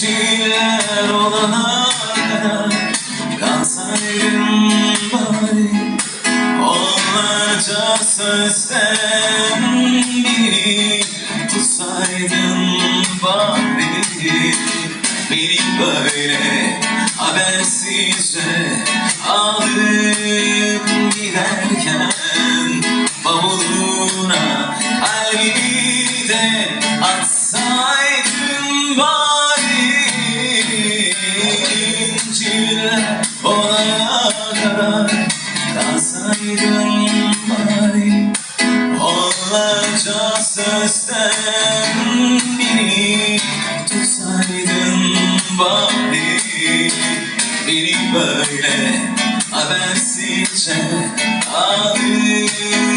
İnciler olana kadar Kalsaydın bari. Onlarca sözden biri Tutsaydın bari. Beni böyle İnciler olana kadar kalsaydın bari. Onlarca sözden biri tutsaydın bari. Beni böyle habersizce alıp